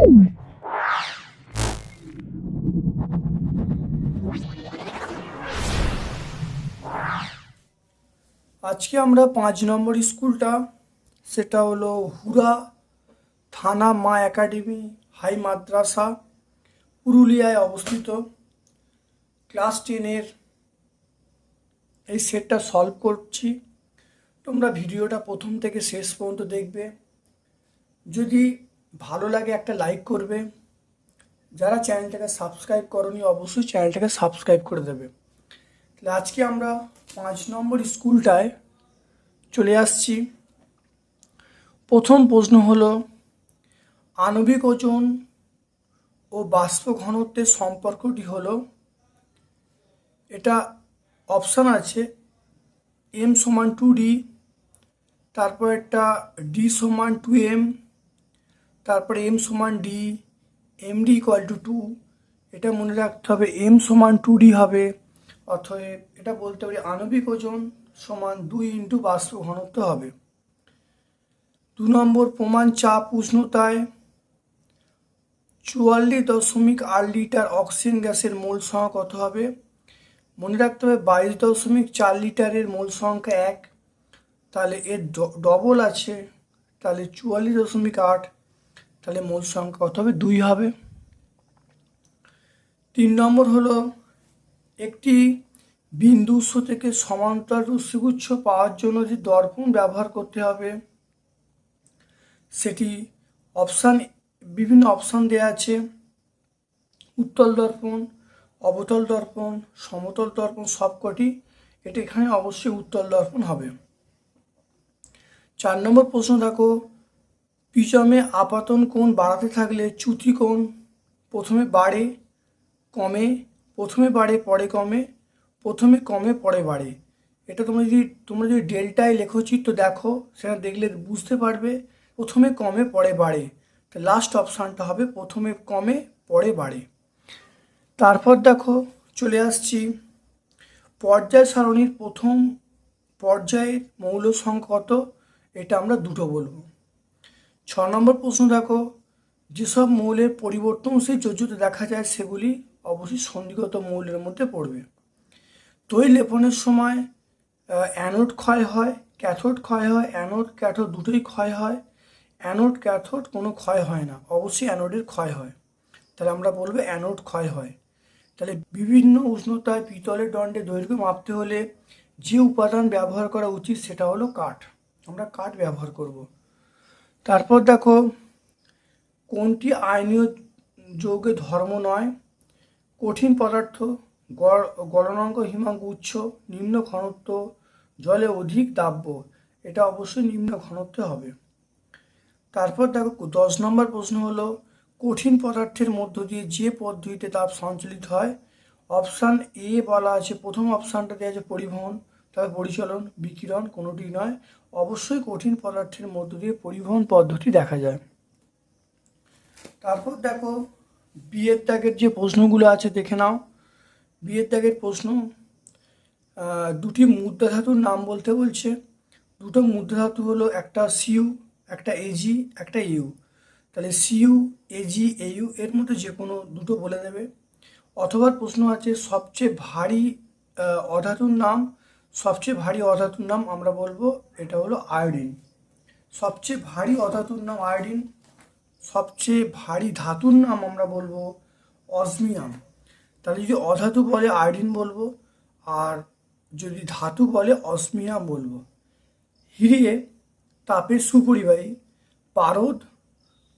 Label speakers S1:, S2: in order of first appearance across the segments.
S1: আজকে আমরা পাঁচ নম্বর স্কুলটা, সেটা হলো হুরা থানা মা একাডেমি, হাই মাদ্রাসা, পুরুলিয়ায় অবস্থিত। ক্লাস টেনের এই সেটটা সলভ করছি। তোমরা ভিডিওটা প্রথম থেকে শেষ পর্যন্ত দেখবে। যদি ভালো লাগে একটা লাইক করবে। যারা চ্যানেলটাকে সাবস্ক্রাইব করনি, অবশ্যই চ্যানেলটাকে সাবস্ক্রাইব করে দেবে। তাহলে আজকে আমরা পাঁচ নম্বর স্কুলটায় চলে আসছি। প্রথম প্রশ্ন হলো, আণবিক ওজন ও বাষ্প ঘনত্বের সম্পর্কটি হলো, এটা অপশান আছে এম সমান টু ডি তারপর একটা ডি সমান টু এম তারপরে এম সমান D M D equal to two এটা মনে রাখতে হবে এম সমান টু ডি হবে। অথবা এটা বলতে পারি আণবিক ওজন সমান দুই ইন্টু বাষ্প ঘনত্ব হবে। দু নম্বর প্রমাণ চাপ উষ্ণতায়। চুয়াল্লিশ দশমিক আট লিটার অক্সিজেন গ্যাসের মোল সংখ্যা কত হবে? মনে রাখতে হবে বাইশ দশমিক চার লিটারের মোল সংখ্যা এক। তাহলে এর ডবল আছে। তাহলে চুয়াল্লিশ দশমিক আট তাহলে মূল সংখ্যা কত হবে? দুই হবে। তিন নম্বর হলো, একটি বিন্দু উৎস থেকে সমান্তরাল রশ্মিগুচ্ছ পাওয়ার জন্য যে দর্পণ ব্যবহার করতে হবে, সেটি অপশান, বিভিন্ন অপশান দেওয়া আছে। উত্তল দর্পণ, অবতল দর্পণ, সমতল দর্পণ সবকটি এটা এখানে অবশ্যই উত্তল দর্পণ হবে। চার নম্বর প্রশ্ন দেখো পিচমে আপাতন কোণ বাড়াতে থাকলে চ্যুতি কোণ প্রথমে বাড়ে, কমে, প্রথমে বাড়ে, পরে কমে, প্রথমে কমে, পরে বাড়ে। এটা তোমরা যদি তোমরা যদি ডেল্টায় লেখচিত্র দেখো, সেটা দেখলে বুঝতে পারবে, প্রথমে কমে, পরে বাড়ে। তো লাস্ট অপশানটা হবে প্রথমে কমে, পরে বাড়ে। তারপর দেখো, চলে আসছি। পর্যায় সারণীর প্রথম পর্যায়ের মৌল সংখ্যা কত? এটা আমরা দুটো বলব। ছ নম্বর প্রশ্ন দেখো, যেসব মৌলের পরিবর্তনশীল যোজ্যতা দেখা যায়, সেগুলি অবশ্যই সন্ধিগত মৌলের মধ্যে পড়বে। দই লেপনের সময় অ্যানোড ক্ষয় হয়, ক্যাথোড ক্ষয় হয়, অ্যানোড, ক্যাথোড দুটোই ক্ষয় হয়, অ্যানোড, ক্যাথোড কোনো ক্ষয় হয় না, অবশ্যই অ্যানোডের ক্ষয় হয়। তাহলে আমরা বলব অ্যানোড ক্ষয় হয়। তাহলে বিভিন্ন উষ্ণতায় পিতলের দণ্ডে দৈর্ঘ্য মাপতে হলে যে উপাদান ব্যবহার করা উচিত সেটা হলো কাঠ। আমরা কাঠ ব্যবহার করব। তারপর দেখো, কোনটি আইনীয় যৌগের ধর্ম নয়? কঠিন পদার্থ গলনাঙ্ক, হিমাঙ্ক উচ্চ নিম্ন ঘনত্ব, জলে অধিক দাব্য এটা অবশ্যই নিম্ন ঘনত্বে হবে। তারপর দেখো, দশ নম্বর প্রশ্ন হলো, কঠিন পদার্থের মধ্য দিয়ে যে পদ্ধতিতে তাপ সঞ্চালিত হয়? অপশান এ বলা আছে, প্রথম অপশানটা দেওয়া আছে পরিবহন। তবে পরিচালন, বিকিরণ কোনোটি নয়। অবশ্যই কঠিন পদার্থের মধ্য দিয়ে পরিবহন পদ্ধতি দেখা যায়। তারপর দেখো, বিয়ের ত্যাগের যে প্রশ্নগুলো আছে, দেখে নাও। বিয়ের ত্যাগের প্রশ্ন দুটি মুদ্রা ধাতুর নাম বলতে বলছে। দুটো মুদ্রা ধাতু হলো একটা সিউ, একটা এজি, একটা ইউ। তাহলে সিউ, এজি, এইউ এর মধ্যে যে কোনো দুটো বলে দেবে অথবা প্রশ্ন আছে, সবচেয়ে ভারী অধাতুর নাম সবচেয়ে ভারী অধাতুর নাম আমরা বলব এটা হলো আয়োডিন। সবচেয়ে ভারী অধাতুর নাম আয়োডিন, সবচেয়ে ভারী ধাতুর নাম আমরা বলব অসমিয়াম তাহলে যদি অধাতু বলে আয়োডিন বলব, আর যদি ধাতু বলে অসমিয়াম বলব, হিরিয়ে তাপের সুপরিবাহী, পারদ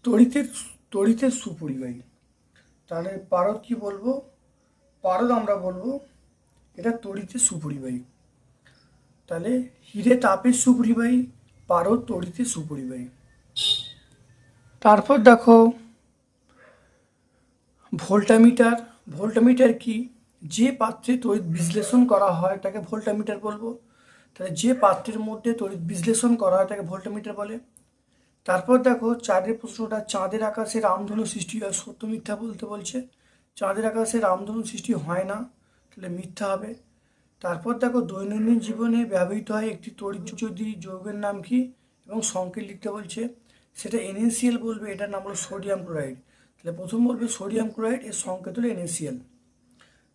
S1: তড়িতের তড়িতের সুপরিবাহী। তাহলে পারদ কি বলব? পারদ আমরা বলব এটা তড়িতের সুপরিবাহী। তাহলে হিরে তাপের সুপরিবাহী, পারদ তড়িতে সুপরিবাহী। তারপর দেখো, ভোল্টামিটার। ভোল্টামিটার কি? যে পাত্রে তড়িৎ বিশ্লেষণ করা হয় তাকে ভোল্টামিটার বলব। তাহলে যে পাত্রের মধ্যে তড়িৎ বিশ্লেষণ করা হয় তাকে ভোল্টামিটার বলে। তারপর দেখো, চাঁদের প্রশ্নটা, চাঁদের আকাশে রামধনু সৃষ্টি হয়, সত্য মিথ্যা বলতে বলছে। চাঁদের আকাশে রামধনু সৃষ্টি হয় না, তাহলে মিথ্যা হবে। তারপর দেখো দৈনন্দিন জীবনে ব্যবহৃত হয় একটি যদি যৌগের নাম কি এবং সংকেত লিখতে বলছে, সেটা এনএসিএল বলবে, এটার নাম হলো সোডিয়াম ক্লোরাইড। তাহলে প্রথম বলবে সোডিয়াম ক্লোরাইড, এর সংকেত হলো এনএসিএল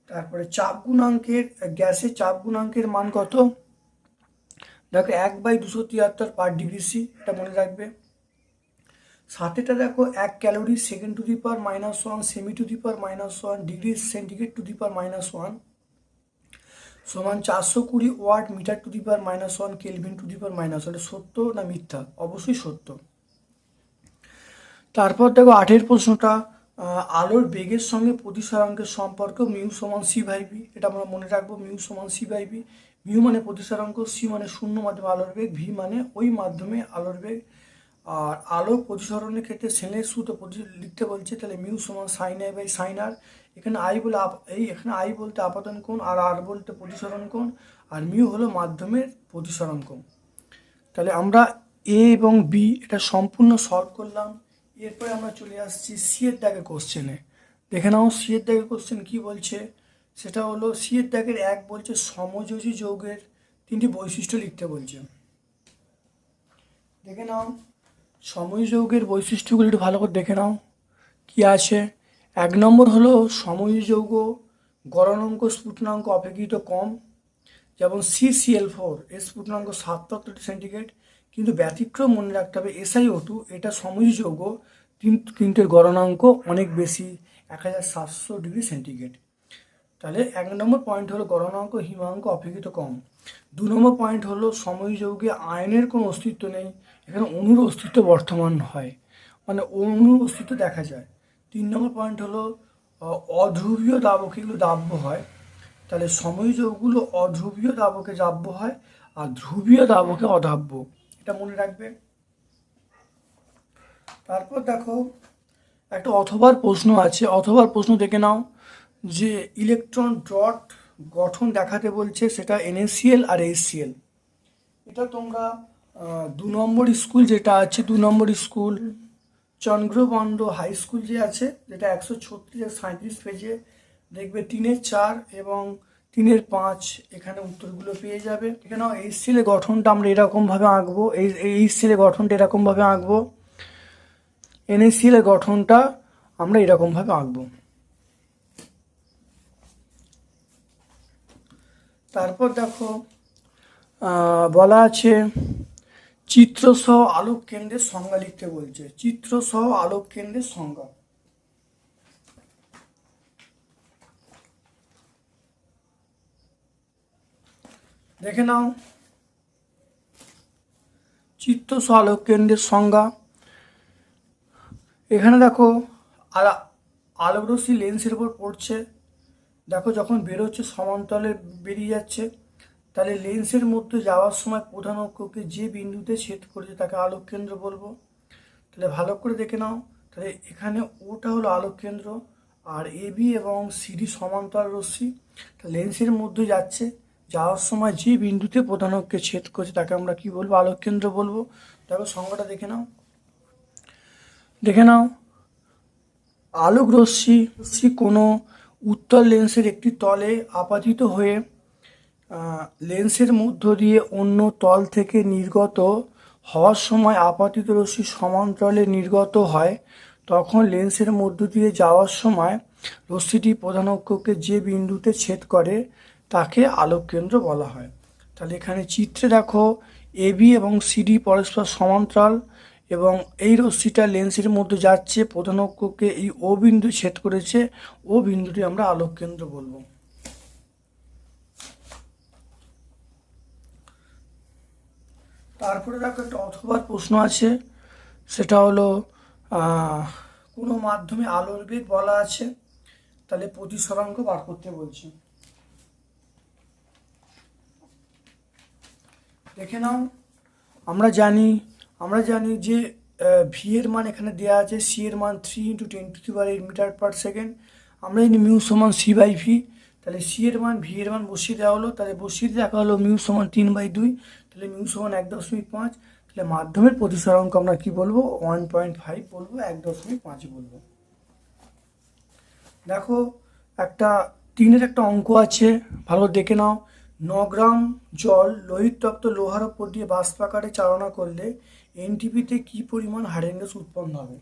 S1: তারপরে চাপ গুণাঙ্কের, গ্যাসের চাপ গুণাঙ্কের মান কত? দেখো এক বাই দুশো তিয়াত্তর পার ডিগ্রি সি, এটা মনে রাখবে। সাথেটা দেখো এক calorie second to the power minus one, cm to the power minus one, degree centigrade to the power minus one. সমান চারশো কুড়ি watt metre to the minus one kelvin to the minus one. সত্য না মিথ্যা? অবশ্যই সত্য। তারপর দেখো আঠের প্রশ্নটা আলোর বেগের সঙ্গে প্রতিসারাঙ্কের সম্পর্ক মিউ সমান সি বাই বি। এটা আমরা মনে রাখব, মিউ সমান সি বাই বি। মিউ মানে প্রতিসারাঙ্ক, সি মানে শূন্য মাধ্যমে আলোর বেগ, ভি মানে ওই মাধ্যমে আলোর বেগ। আর আলো প্রতিসরণের ক্ষেত্রে সেলের সুতো লিখতে বলছে, তাহলে মিউ সমান sine I by sine R. এখানে আই বলে এই এখানে আই বলতে আপাতন কোণ, আর আর বলতে প্রতিসরণ কোণ, আর মিউ হলো মাধ্যমের প্রতিসরণ কোণ। তাহলে আমরা এ এবং বি এটা সম্পূর্ণ সলভ করলাম। এরপরে আমরা চলে আসছি সি এর দাগে কোশ্চেনে দেখে নাও সি এর দাগে কোশ্চেন কি বলছে? সেটা হলো সি এর দাগের এক বলছে সমযোজী যৌগের তিনটি বৈশিষ্ট্য লিখতে বলছে। দেখে নাও, সমযোজী যৌগের বৈশিষ্ট্যগুলো একটু ভালো করে দেখে নাও। কি আছে? এক নম্বর হলো যৌগ, গড়নাঙ্ক, স্ফুটনাঙ্ক অপেক্ষিত কম, যেমন সি সিএল ফোর এর স্ফুটনাঙ্ক সাতাত্তর সেন্টিগ্রেড, কিন্তু ব্যতিক্রম মনে রাখতে হবে এসআইও টু এটা যৌগ কিন্তু এর গড়নাঙ্ক অনেক বেশি, এক হাজার সাতশো ডিগ্রি সেন্টিগ্রেড। তাহলে এক নম্বর পয়েন্ট হলো গড়নাঙ্ক, হিমাঙ্ক অপেক্ষিত কম। দু নম্বর পয়েন্ট হলো সময় যৌগে আয়নের কোনো অস্তিত্ব নেই, এখানে অণুর অস্তিত্ব বর্তমান হয় মানে অণুর অস্তিত্ব দেখা যায়। তিন নম্বর পয়েন্ট হলো অধ্রুবীয় দাবক এগুলো দাব্য হয়। তাহলে সময় যৌগগুলো অধ্রুবীয় দাবকে দাব্য হয় আর ধ্রুবীয় দাবকে অদাব্য এটা মনে রাখবে। তারপর দেখো, একটা অথবার প্রশ্ন আছে। অথবার প্রশ্ন দেখে নাও যে ইলেকট্রন ডট গঠন দেখাতে বলছে সেটা এনএসিএল আর এইচসিএল এটা তোমরা দু নম্বর স্কুল যেটা আছে, দু নম্বর স্কুল চন্দ্রবন্দ হাই স্কুল যে আছে, যেটা একশো ছত্রিশ সাঁত্রিশ পেজে, দেখবে তিনের চার এবং তিনের পাঁচ এখানে উত্তরগুলো পেয়ে যাবে। এখানে এই সেলের গঠনটা আমরা এরকমভাবে আঁকবো, এই এই সেলের গঠনটা এরকমভাবে আঁকবো। এনএসিএল এর গঠনটা আমরা এরকমভাবে আঁকবো। তারপর দেখো বলা আছে চিত্রসহ আলোক কেন্দ্রের সংজ্ঞা লিখতে বলছে। চিত্রসহ আলোক কেন্দ্রের সংজ্ঞা। দেখে নাও। চিত্রসহ আলোক কেন্দ্রের সংজ্ঞা। এখানে দেখো, আলা লেন্সের উপর পড়ছে। দেখো যখন বেরোচ্ছে, সমান্তরালে বেরিয়ে যাচ্ছে। তাহলে লেন্সের মধ্যে যাওয়ার সময় প্রধান অক্ষকে যে বিন্দুতে ছেদ করেছে তাকে আলোক কেন্দ্র বলব। তাহলে ভালো করে দেখে নাও। তাহলে এখানে ওটা হলো আলোক কেন্দ্র আর এবি এবং সিডি সমান্তরাল রশ্মি। তা লেন্সের মধ্যে যাচ্ছে, যাওয়ার সময় যে বিন্দুতে প্রধান অক্ষকে ছেদ করেছে তাকে আমরা কি বলব? আলোক কেন্দ্র বলব। দেখো সংজ্ঞাটা দেখে নাও। দেখে নাও। আলোক রশ্মি কোনো উত্তর লেন্সের একটি তলে আপাতিত হয়ে লেন্সের মধ্য দিয়ে অন্য তল থেকে নির্গত হওয়ার সময় আপাতিত রশ্মি সমান্তরালে নির্গত হয়, তখন লেন্সের মধ্য দিয়ে যাওয়ার সময় রশ্মিটি প্রধান অক্ষকে যে বিন্দুতে ছেদ করে তাকে আলোক কেন্দ্র বলা হয়। তাহলে এখানে চিত্রে দেখো এবি এবং সিডি পরস্পর সমান্তরাল এবং এই রশ্মিটা লেন্সের মধ্যে যাচ্ছে, প্রধান অক্ষকে এই ও বিন্দু ছেদ করেছে ও বিন্দুটি আমরা আলোক কেন্দ্র বলব। তারপরে দেখো একটা অথবার প্রশ্ন আছে। সেটা হলো কোনো মাধ্যমে আলোর বেগ বলা আছে? তাহলে প্রতিসরাঙ্ক বার করতে বলছে। দেখে নাও, আমরা জানি আমরা জানি যে ভি এর মান এখানে দেওয়া আছে সি এর মান three into ten to the power eight metre per second আমরা জানি মিউ সমান সি বাই ভি তাহলে সি এর মান ভি এর মান বসিয়ে দেওয়া হলো, তাহলে বসিয়ে দেখা হলো মিউ সমান তিন বাই দুই। তাহলে মিউ সমান এক দশমিক পাঁচ, তাহলে মাধ্যমের প্রতিসরাঙ্ক আমরা কি বলব? ওয়ান পয়েন্ট ফাইভ বলব, এক দশমিক পাঁচ বলব। দেখো, একটা তিনের একটা অঙ্ক আছে, ভালো দেখে নাও। ন গ্রাম জল লোহিত তপ্ত লোহার ওপর দিয়ে বাষ্প আকারে চালনা করলে এনটিপিতে কি পরিমাণ হারেন উৎপন্ন হবে?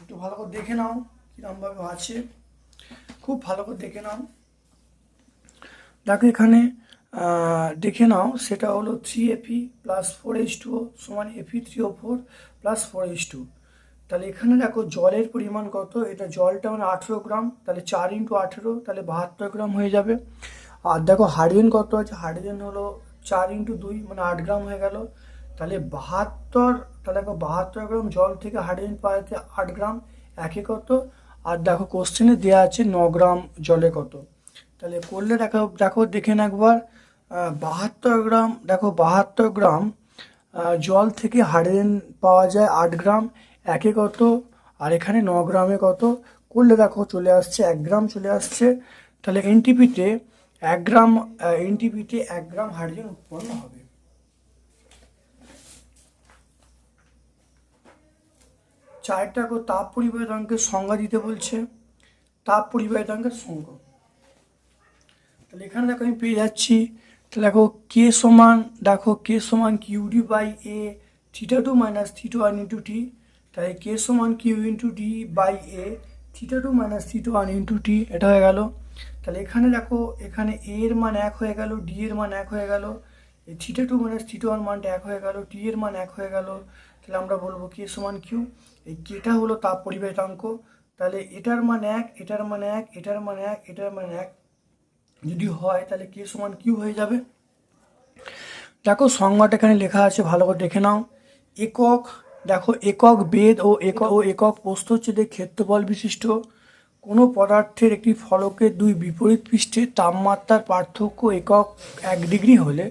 S1: একটু ভালো করে দেখে নাও কিরমভাবে আছে। খুব ভালো করে দেখে নাও। দেখো এখানে দেখে নাও, সেটা হলো three AP plus four H two সমান AP three O four plus four H two তাহলে এখানে দেখো জলের পরিমাণ কত, এটা জলটা মানে আঠেরো গ্রাম, তাহলে চার ইন্টু আঠেরো, তাহলে বাহাত্তর গ্রাম হয়ে যাবে। আর দেখো হাইড্রোজেন কত আছে, হাইড্রোজেন হলো চার ইন্টু দুই মানে আট গ্রাম হয়ে গেল। তাহলে বাহাত্তর, তাহলে দেখো বাহাত্তর গ্রাম জল থেকে হাইড্রোজেন পাওয়া যাচ্ছে আট গ্রাম, একে কত? আর দেখো কোশ্চেনে দেওয়া আছে ন গ্রাম জলে কত। তাহলে করলে দেখো দেখো দেখেন একবার। বাহাত্তর গ্রাম, দেখো বাহাত্তর গ্রাম জল থেকে হাইড্রোজেন পাওয়া যায় আট গ্রাম, একে কত? আর এখানে ন গ্রামে কত? করলে দেখো চলে আসছে, এক গ্রাম চলে আসছে। তাহলে এনটিপিতে এক গ্রাম এনটিপিতে এক গ্রাম হাইড্রোজেন উৎপন্ন হবে। চারটা করে তাপ পরিবাহিতাঙ্কের সংজ্ঞা দিতে বলছে। তাপ পরিবাহিতাঙ্কের সংজ্ঞা। তাহলে এখানে দেখো আমি পেয়ে যাচ্ছি। তাহলে দেখো কে সমান, দেখো কে সমান Q D by A theta two minus theta one into T তাহলে কে সমান Q into D by A theta two minus theta one into T এটা হয়ে গেল। তাহলে এখানে দেখো, এখানে এ এর মান এক হয়ে গেল ডি এর মান এক হয়ে গেল। এই theta two minus theta one মানটা এক হয়ে গেল টি এর মান এক হয়ে গেল। তাহলে আমরা বলব কে সমান কিউ এই কেটা হলো তাপ পরিবাহিতাঙ্ক তাহলে এটার মান এক, এটার মান এক, এটার মান এক, এটার মান এক। যদি হয়, তাহলে কে সমান কিউ হয়ে যাবে? দেখো, সংজ্ঞাটা এখানে লেখা আছে, ভালো করে দেখে নাও। একক, দেখো, একক বেদ ও একক ও একক প্রস্থচ্ছেদের ক্ষেত্রফল বিশিষ্ট। কোনো পদার্থের একটি ফলকের দুই বিপরীত পৃষ্ঠে তাপমাত্রার পার্থক্য একক এক ডিগ্রি হলে,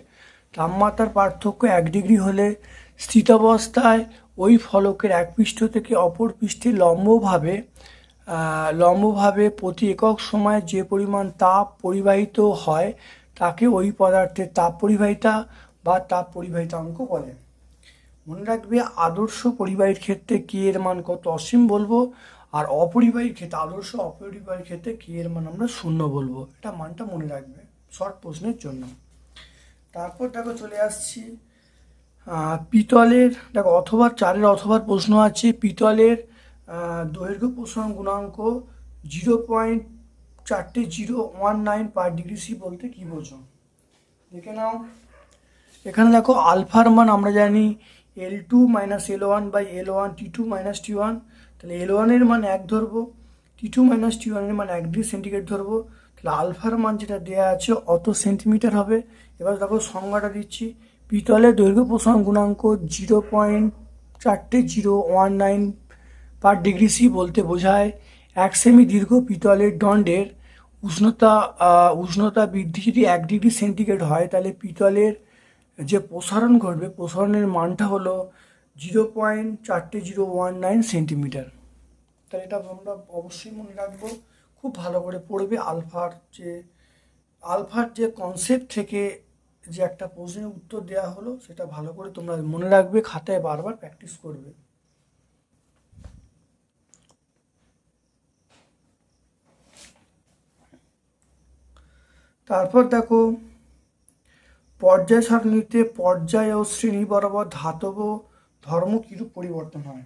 S1: তাপমাত্রার পার্থক্য এক ডিগ্রি হলে স্থিতাবস্থায় ওই ফলকের এক পৃষ্ঠ থেকে অপর পৃষ্ঠে লম্বভাবে লম্বভাবে প্রতি একক সময় যে পরিমাণ তাপ পরিবাহিত হয়, তাকে ওই পদার্থের তাপ পরিবাহিতা বা তাপ পরিবাহিতাঙ্ক বলে। মনে রাখবে, আদর্শ পরিবাহীর ক্ষেত্রে কে এর মান কত অসীম বলব, আর অপরিবাহীর ক্ষেত্রে, আদর্শ অপরিবাহীর ক্ষেত্রে কে এর মান আমরা শূন্য বলব। এটা মানটা মনে রাখবে, শর্ট প্রশ্নের জন্য। তারপর দেখো চলে আসছি পিতলের, দেখো অথবা চারের অথবার প্রশ্ন আছে, পিতলের দৈর্ঘ্য প্রসারণ গুণাঙ্ক জিরো পয়েন্ট চারটে zero one nine per degree C বলতে কী বোঝো? দেখে নাও। এখানে দেখো আলফার মান আমরা জানি L two minus L one by L one T two minus T one তাহলে এল ওয়ানের মান এক ধরবো টি টু মাইনাস টি ওয়ানের মান এক ডিগ্রি সেন্টিগ্রেড ধরবো। তাহলে আলফার মান যেটা দেওয়া আছে অত সেন্টিমিটার হবে। এবার দেখো সংজ্ঞাটা দিচ্ছি। পিতলের দৈর্ঘ্য প্রসারণ গুণাঙ্ক জিরো পয়েন্ট চারটে zero one nine per degree C বলতে বোঝায় এক সেমি দীর্ঘ পিতলের দণ্ডের উষ্ণতা উষ্ণতা বৃদ্ধি যদি এক ডিগ্রি সেন্টিগ্রেড হয়, তাহলে পিতলের যে প্রসারণ ঘটবে, প্রসারণের মানটা হলো জিরো পয়েন্ট চারটে জিরো ওয়ান নাইন সেন্টিমিটার তাহলে এটা আমরা অবশ্যই মনে রাখব, খুব ভালো করে পড়বে আলফার যে আলফার যে কনসেপ্ট থেকে যে একটা প্রশ্নের উত্তর দেওয়া হলো, সেটা ভালো করে তোমরা মনে রাখবে, খাতায় বারবার প্র্যাকটিস করবে। তারপর দেখো, পর্যায় সারণীতে পর্যায় ও শ্রেণি বরাবর ধাতব ধর্ম কিরূপ পরিবর্তন হয়?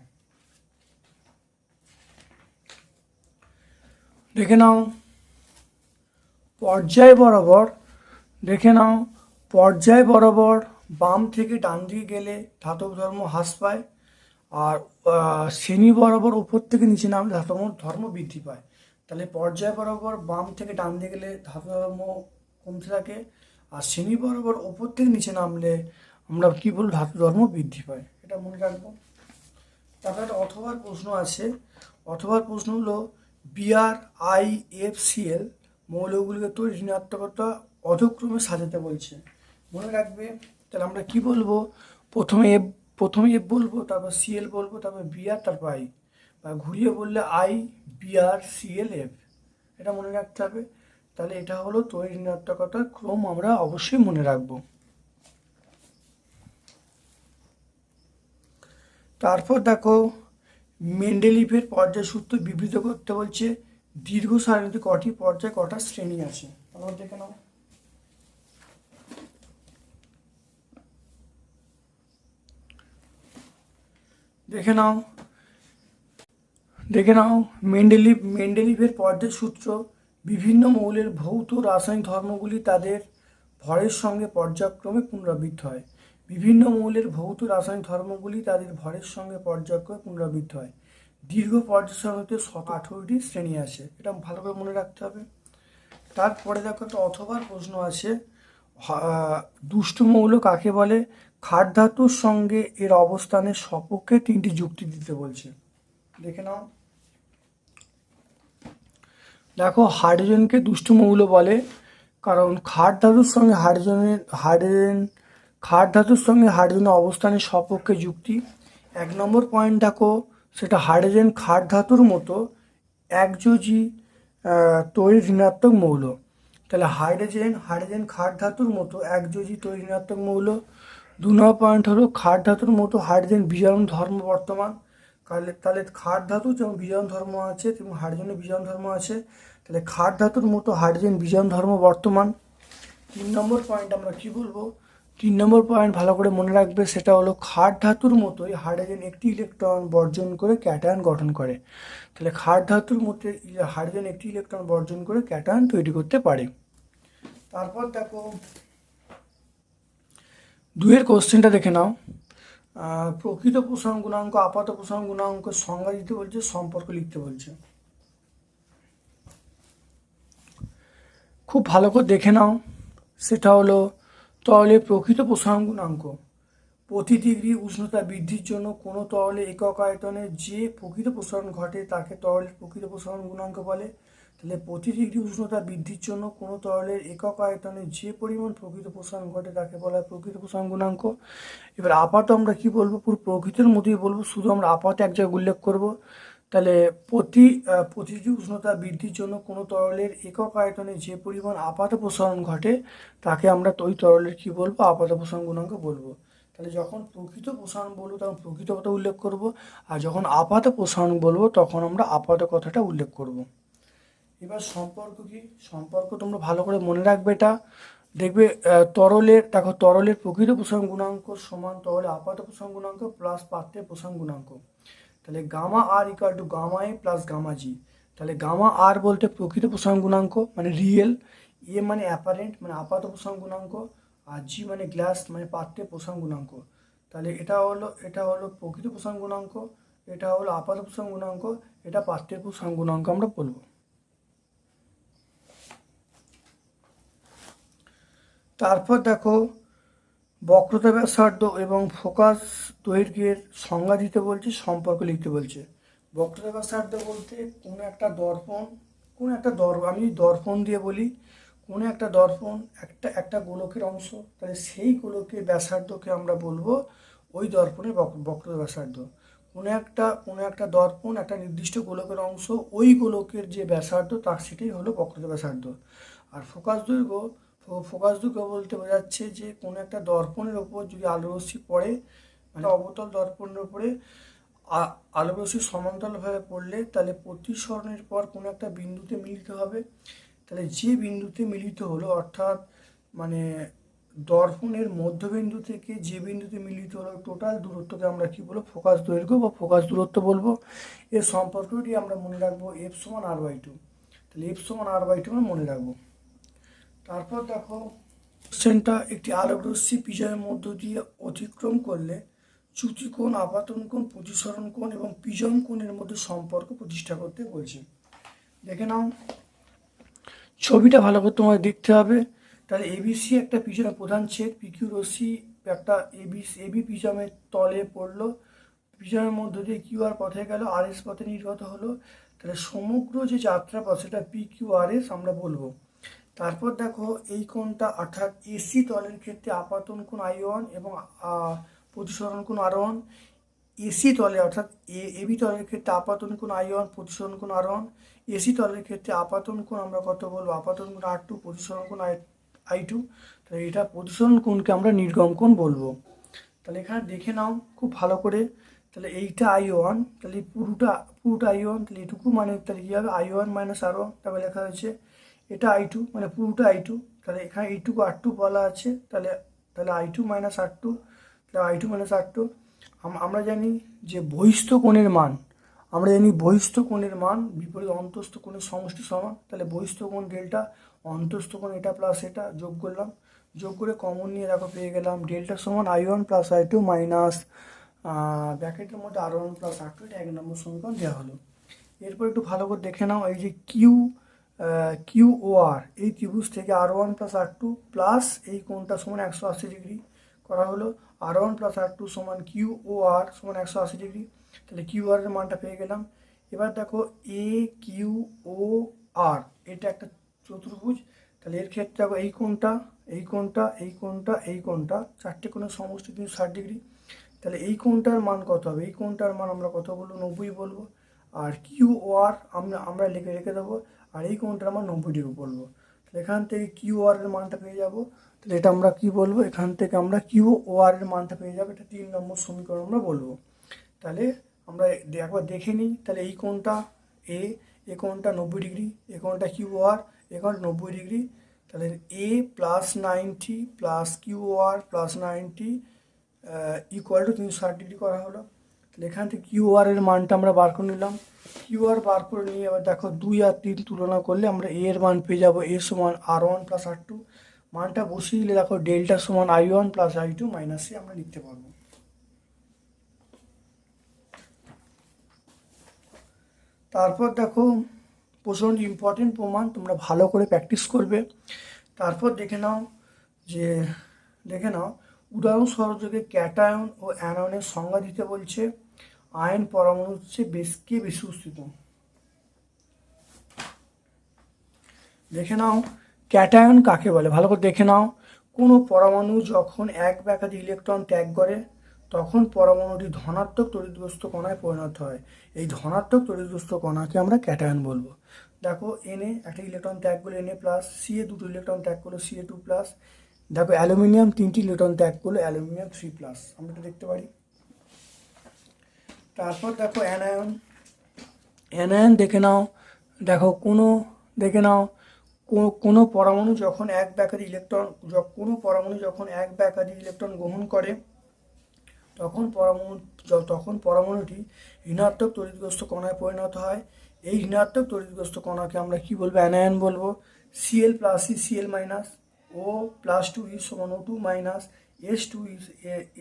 S1: দেখে নাও, পর্যায় বরাবর, দেখে নাও, পর্যায় বরাবর বাম থেকে ডান দিকে গেলে ধাতব ধর্ম হ্রাস পায়, আর শ্রেণি বরাবর উপর থেকে নিচে নামলে ধাতব ধর্ম বৃদ্ধি পায়। তাহলে পর্যায় বরাবর বাম থেকে ডান দিকে গেলে ধর্ম কমতে থাকে আর শ্রেণি বরাবর ওপর থেকে নিচে নামলে আমরা কী বলব, ধাতু ধর্ম বৃদ্ধি পায়। এটা মনে রাখব। তারপরে একটা অথবার প্রশ্ন আছে। অথবার প্রশ্ন হলো বিআর আই এফ সিএল মৌলগুলিকে তৈরি ঋণাত্মকতা অধক্রমে সাজাতে বলছে। মনে রাখবে, তাহলে আমরা কি বলব? প্রথমে এফ প্রথমে এফ বলব, তারপর সিএল বলব, তারপর বিআর তারপর আই বা ঘুরিয়ে বললে আই বিআর সিএল এফ এটা মনে রাখতে হবে। তাহলে এটা হলো তৈরি ঋণাত্মকতার ক্রম আমরা অবশ্যই মনে রাখব। তারপর দেখো মেন্ডেলিফের পর্যায় সূত্র বিবৃত করতে বলছে, দীর্ঘ সারণীতে কটি পর্যায় কটা শ্রেণি আছে? তারপর দেখে নাও। দেখে নাও। দেখে নাও মেন্ডেলিভ মেন্ডেলিভের পর্যায় সূত্র বিভিন্ন মৌলের ভৌত রাসায়নিক ধর্মগুলি তাদের ভরের সঙ্গে পর্যায়ক্রমে পুনরাবৃত্ত হয়। বিভিন্ন মৌলের ভৌত রাসায়নিক ধর্মগুলি তাদের ভরের সঙ্গে পর্যায়ক্রমে পুনরাবৃত্ত হয়। দীর্ঘ পর্যায় সারণীতে শত আঠেরোটি শ্রেণি আছে এটা ভালো করে মনে রাখতে হবে। তারপরে দেখো একটা অথবার প্রশ্ন আছে দুষ্ট মৌল কাকে বলে? খাট ধাতুর সঙ্গে এর অবস্থানের সপক্ষে তিনটি যুক্তি দিতে বলছে। দেখে নাও। দেখো হাইড্রোজেনকে দুষ্ট মৌল বলে কারণ খাট ধাতুর সঙ্গে হাইড্রোজেনের হাইড্রোজেন খাট ধাতুর সঙ্গে হাইড্রোজেনের অবস্থানের সপক্ষে যুক্তি। এক নম্বর পয়েন্ট দেখো সেটা হাইড্রোজেন খাট ধাতুর মতো একযোজি আহ, তৈরি ঋণাত্মক মৌল। তাহলে হাইড্রোজেন হাইড্রোজেন খাট ধাতুর মতো এক একযোজি তৈরি ঋণাত্মক মৌল। দু নম্বর পয়েন্ট হলো খাট ধাতুর মতো হাইড্রোজেন বিজারণ ধর্ম বর্তমান। তাহলে তাহলে খাট ধাতু যেমন বিজারণ ধর্ম আছে, তেমন হাইড্রোজেনের বিজারণ ধর্ম আছে। তাহলে খাট ধাতুর মতো হাইড্রোজেন বিজারণ ধর্ম বর্তমান। তিন নম্বর পয়েন্ট আমরা কি বলব? তিন নম্বর পয়েন্ট ভালো করে মনে রাখবে, সেটা হলো খাট ধাতুর মতোই হাইড্রোজেন একটি ইলেকট্রন বর্জন করে ক্যাটায়ন গঠন করে। তাহলে খাট ধাতুর মধ্যে হাইড্রোজেন একটি ইলেকট্রন বর্জন করে ক্যাটায়ন তৈরি করতে পারে। তারপর দেখো দুয়ের কোশ্চেনটা দেখে নাও। প্রকৃত প্রসারণ গুণাঙ্ক, আপাত প্রসারণ গুণাঙ্ক সংজ্ঞা দিতে বলছে, সম্পর্ক লিখতে বলছে। খুব ভালো করে দেখে নাও। সেটা হলো তরলের প্রকৃত প্রসারণ গুণাঙ্ক। প্রতি ডিগ্রি উষ্ণতা বৃদ্ধির জন্য কোনো তরলে একক আয়তনে যে প্রকৃত প্রসারণ ঘটে, তাকে তরলের প্রকৃত প্রসারণ গুণাঙ্ক বলে। তাহলে প্রতি ডিগ্রি উষ্ণতা বৃদ্ধির জন্য কোনো তরলের একক আয়তনে যে পরিমাণ প্রকৃত প্রসারণ ঘটে তাকে বলা হয় প্রকৃত প্রসারণ গুণাঙ্ক। এবার আপাত আমরা কি বলব? পুরো প্রকৃতির মধ্যেই বলব, শুধু আমরা আপাত এক জায়গায় উল্লেখ করব। তাহলে প্রতি প্রতিটি উষ্ণতা বৃদ্ধির জন্য কোনো তরলের একক আয়তনে যে পরিমাণ আপাত প্রসারণ ঘটে তাকে আমরা ওই তরলের কি বলব? আপাত প্রসারণ গুণাঙ্ক বলব। তাহলে যখন প্রকৃত প্রসারণ বলব তখন প্রকৃত কথা উল্লেখ করব, আর যখন আপাত প্রসারণ বলব তখন আমরা আপাত কথাটা উল্লেখ করব। এবার সম্পর্ক কি? সম্পর্ক তোমরা ভালো করে মনে রাখবে এটা। দেখবে তরলের, দেখো, তরলের প্রকৃত প্রসারণ গুণাঙ্ক সমান তরলের আপাত প্রসারণ গুণাঙ্ক প্লাস পাত্রের প্রসারণ গুণাঙ্ক। তাহলে gamma R equal to gamma A plus gamma G তাহলে গামা আর বলতে প্রকৃত প্রসারণ গুণাঙ্ক মানে রিয়েল এ মানে অ্যাপারেন্ট মানে আপাত প্রসারণ গুণাঙ্ক, আর জি মানে গ্লাস মানে পাত্রের প্রসারণ গুণাঙ্ক। তাহলে এটা হলো এটা হলো প্রকৃত প্রসারণ গুণাঙ্ক, এটা হলো আপাত প্রসারণ গুণাঙ্ক, এটা পাত্রের প্রসারণ গুণাঙ্ক আমরা বলব। তারপর দেখো বক্রতা ব্যাসার্ধ এবং ফোকাস দৈর্ঘ্যের সংজ্ঞা দিতে বলছে, সম্পর্ক লিখতে বলছে। বক্রতা ব্যাসার্ধ বলতে কোনো একটা দর্পণ, কোনো একটা দর আমি দর্পণ দিয়ে বলি, কোনো একটা দর্পণ একটা একটা গোলকের অংশ, তাহলে সেই গোলকের ব্যাসার্ধকে আমরা বলব ওই দর্পণের বক্রতা ব্যাসার্ধ। কোনো একটা কোনো একটা দর্পণ একটা নির্দিষ্ট গোলকের অংশ, ওই গোলকের যে ব্যাসার্ধ, তার সেটাই হলো বক্রতা ব্যাসার্ধ। আর ফোকাস দৈর্ঘ্য ফো- ফোকাস দৈর্ঘ্য বলতে বোঝাচ্ছে যে কোনো একটা দর্পণের ওপর যদি আলো রশ্মি পড়ে মানে অবতল দর্পণের উপরে আ- আলো রশ্মি সমান্তরালভাবে পড়লে তাহলে প্রতিসরণের পর কোনো একটা বিন্দুতে মিলিত হবে। তাহলে যে বিন্দুতে মিলিত হলো, অর্থাৎ মানে দর্পণের মধ্যবিন্দু থেকে যে বিন্দুতে মিলিত হলো, টোটাল দূরত্বকে আমরা কি বলব? ফোকাস দৈর্ঘ্য বা ফোকাস দূরত্ব বলব। এর সম্পর্কটি আমরা মনে রাখব এফ সমান আর বাই টু তাহলে এফ সমান আর বাই টু আমরা মনে রাখব। তারপর দেখো কোশ্চেনটা একটি আলোকরশ্মি পিজনের মধ্য দিয়ে অতিক্রম করলে চ্যুতি কোণ, আপাতন কোণ, প্রতিসরণ কোণ এবং পিজন কোণের মধ্যে সম্পর্ক প্রতিষ্ঠা করতে বলছে। দেখে নাও, ছবিটা ভালো করে তোমার দেখতে হবে। তাহলে এবিসি একটা পিজনের প্রধান ছেদ, পিকিউ রশ্মি একটা এবি এবি পিজমের তলে পড়ল। পিজনের মধ্য দিয়ে কিউ আর পথে গেল, আর এস পথে নির্গত হলো। তাহলে সমগ্র যে যাত্রা পথ সেটা পি কিউ আর এস আমরা বলব। তারপর দেখো, এই কোণটা অর্থাৎ এসি তলের ক্ষেত্রে আপাতন কোণ আই ওয়ান এবং প্রতিসরণ কোণ আর ওয়ান এসি তলে অর্থাৎ এ এবি তলের ক্ষেত্রে আপাতন কোণ আই ওয়ান প্রতিসরণ কোণ আর ওয়ান এসি তলের ক্ষেত্রে আপাতন কোণ আমরা কত বলব? আপাতন কোণ আর টু প্রতিসরণ কোণ আই আই টু তাহলে এটা প্রতিসরণ কোণকে আমরা নির্গম কোণ বলব। তাহলে এখানে দেখে নাও, খুব ভালো করে। তাহলে এইটা আই ওয়ান তাহলে পুরোটা পুরোটা আই ওয়ান তাহলে এটুকু মানে তাহলে কী হবে? I one minus R one তারপরে লেখা হয়েছে এটা আই টু মানে পুরোটা আই টু তাহলে এখানে এইটুকু আর টু বলা আছে, তাহলে তাহলে I two minus R two তাহলে I two minus R two আমরা জানি যে বহিস্থ কোণের মান, আমরা জানি বহিস্থ কোণের মান বিপরীত অন্তস্থ কোণের সমষ্টি সমান, তাহলে বহিস্থ কোণ ডেল্টা, অন্তস্থ কোণ এটা প্লাস এটা যোগ করলাম, যোগ করে কমন নিয়ে দেখো পেয়ে গেলাম, ডেল্টা সমান I one plus I two minus ব্র্যাকেটের মধ্যে R one plus R two এটা এক নম্বর সমীকরণ দেওয়া হলো। এরপর একটু ভালো করে দেখে নাও, এই যে কিউ কিউ ও আর এই ত্রিভুজ থেকে R one plus R two plus এই কোণটা সমান একশো আশি ডিগ্রি। করা হলো R one plus R two সমান কিউ ও আর সমান একশো আশি ডিগ্রি। তাহলে কিউ আর এর মানটা পেয়ে গেলাম। এবার দেখো এ কিউ ও আর এটা একটা চতুর্ভুজ। তাহলে এর ক্ষেত্রে দেখো এই কোণটা এই কোণটা এই কোণটা এই কোণটা, চারটে কোণের সমষ্টি কিন্তু ষাট ডিগ্রি। তাহলে এই কোণটার মান কত হবে? এই কোণটার মান আমরা কত বলব? নব্বই বলব। আর কিউ আর আমরা আমরা লিখে রেখে দেবো, আর এই কোণটার মান নব্বই ডিগ্রি বলব। তাহলে এখান থেকে কিউ আর এর মানটা পেয়ে যাব। তাহলে এটা আমরা কি বলব? এখান থেকে আমরা কিউ আর এর মানটা পেয়ে যাব। এটা তিন নম্বর সমীকরণ আমরা বলব। তাহলে আমরা একবার দেখে নিই। তাহলে এই কোণটা এ এ কোণটা নব্বই ডিগ্রি, এ কোণটা কিউ আর, এ কোণটা নব্বই ডিগ্রি। তাহলে A plus ninety plus Q R plus ninety equal to তিনশো ষাট ডিগ্রি করা হলো। এখান থেকে কিউ আর এর মানটা আমরা বার করে নিলাম। কিউ আর বার করে নিয়ে এবার দেখো দুই আর তিন তুলনা করলে আমরা এ এর মান পেয়ে যাব এ সমান R one plus R two মানটা বসিয়ে দিলে দেখো ডেল্টা সমান I one plus I two minus আমরা লিখতে পারব। তারপর দেখো প্রচণ্ড ইম্পর্টেন্ট প্রমাণ, তোমরা ভালো করে প্র্যাকটিস করবে। তারপর দেখে নাও যে, দেখে নাও উদাহরণস্বরূপ যদি ক্যাটায়ন ও অ্যানায়নের সংজ্ঞা দিতে বলছে। আয়ন পরমাণু হচ্ছে বেশ কে বেশি উপস্থিত দেখে নাও ক্যাটায়ন কাকে বলে? ভালো করে দেখে নাও। কোনো পরমাণু যখন এক বা একাধিক ইলেকট্রন ত্যাগ করে, তখন পরমাণুটি ধনাত্মক তড়িৎগ্রস্ত কণায় পরিণত হয়। এই ধনাত্মক তড়িৎগ্রস্ত কণাকে আমরা ক্যাটায়ন বলব। দেখো এনে একটা ইলেকট্রন ত্যাগ করল এনএ প্লাস সি এ দুটো ইলেকট্রন ত্যাগ করল সি এ টু প্লাস দেখো, অ্যালুমিনিয়াম তিনটি ইলেকট্রন ত্যাগ করল অ্যালুমিনিয়াম থ্রি প্লাস আমরা এটা দেখতে পারি। তারপর দেখো অ্যানায়ন অ্যানায়ন দেখে নাও। দেখো, কোনো দেখে নাও কোনো পরমাণু যখন এক ব্যাকারি ইলেকট্রন কোনো পরমাণু যখন এক ব্যাকারি ইলেকট্রন গ্রহণ করে, তখন পরমাণু তখন পরমাণুটি ঋণাত্মক তড়িৎগ্রস্ত কণায় পরিণত হয়। এই ঋণাত্মক তড়িৎগ্রস্ত কণাকে আমরা কি বলব? অ্যানায়ন বলব। CL plus C CL minus O plus two is সমান O two minus S two is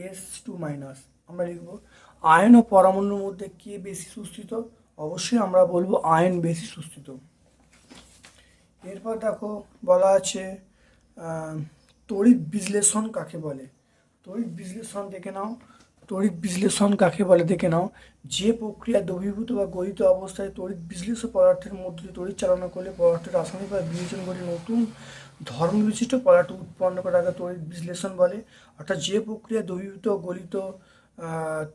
S1: S two minus আমরা লিখব। আয়ন ও পরমাণুর মধ্যে কে বেশি সুস্থিত? অবশ্যই আমরা বলব আয়ন বেশি সুস্থিত। এরপর দেখো বলা আছে তড়িৎ বিশ্লেষণ কাকে বলে? তড়িৎ বিশ্লেষণ দেখে নাও। তড়িৎ বিশ্লেষণ কাকে বলে দেখে নাও। যে প্রক্রিয়া দ্রবীভূত বা গলিত অবস্থায় তড়িৎ বিশ্লেষ পদার্থের মধ্যে তড়িৎ চালনা করলে পদার্থের রাসায়নিক বা বিবেচন করে নতুন ধর্ম বিশিষ্ট পদার্থ উৎপন্ন করা তড়িৎ বিশ্লেষণ বলে। অর্থাৎ যে প্রক্রিয়া দ্রবীভূত, গলিত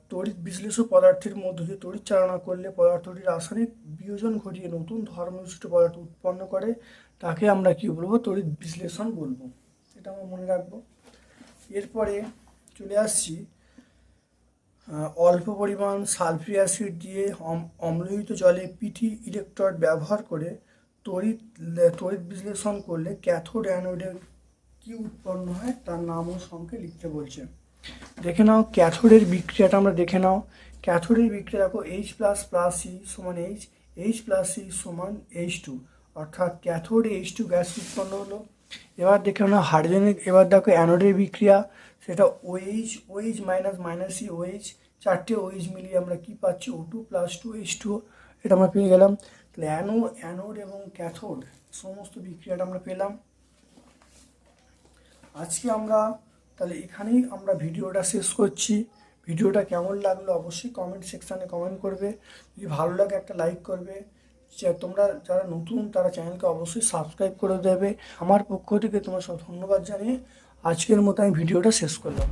S1: তড়িৎ বিশ্লেষ পদার্থের মধ্য দিয়ে তড়িৎ চালনা করলে পদার্থটি রাসায়নিক বিয়োজন ঘটিয়ে নতুন ধর্ম বিশিষ্ট পদার্থ উৎপন্ন করে, তাকে আমরা কি বলব? তড়িৎ বিশ্লেষণ বলব। এটা আমরা মনে রাখব। এরপরে চলে আসছি অল্প পরিমাণ সালফি অ্যাসিড দিয়ে অম- অম্লযুক্ত জলে পিটি ইলেকট্রোড ব্যবহার করে তড়িৎ তড়িৎ বিশ্লেষণ করলে ক্যাথোড অ্যানোডের কি উৎপন্ন হয়? তার নাম ও লিখতে বলছে। দেখে নাও, ক্যাথোডের বিক্রিয়াটা আমরা দেখে নাও। ক্যাথোডের বিক্রিয়া দেখো এইচ প্লাস প্লাস সি সমান এইচ এইচ প্লাস সি সমান এইচ টু অর্থাৎ ক্যাথোডে এইচ টু গ্যাস উৎপন্ন হলো। এবার দেখে নাও, হাইড্রোজেনের, এবার দেখো অ্যানোডের বিক্রিয়া। সেটা OH OH minus minus C OH চারটে ওএইচ মিলিয়ে আমরা কি পাচ্ছি? O two plus two H two এটা আমরা পেয়ে গেলাম। তাহলে অ্যানো, অ্যানোড এবং ক্যাথোড, সমস্ত বিক্রিয়াটা আমরা পেলাম। আজকে আমরা তাহলে এখানেই আমরা ভিডিওটা শেষ করছি। ভিডিওটা কেমন লাগল অবশ্যই কমেন্ট সেকশানে কমেন্ট করবে। যদি ভালো লাগে একটা লাইক করবে। তোমরা যারা নতুন তারা চ্যানেলকে অবশ্যই সাবস্ক্রাইব করে দেবে। আমার পক্ষ থেকে তোমার সব ধন্যবাদ জানিয়ে আজকের মতো আমি ভিডিওটা শেষ করলাম।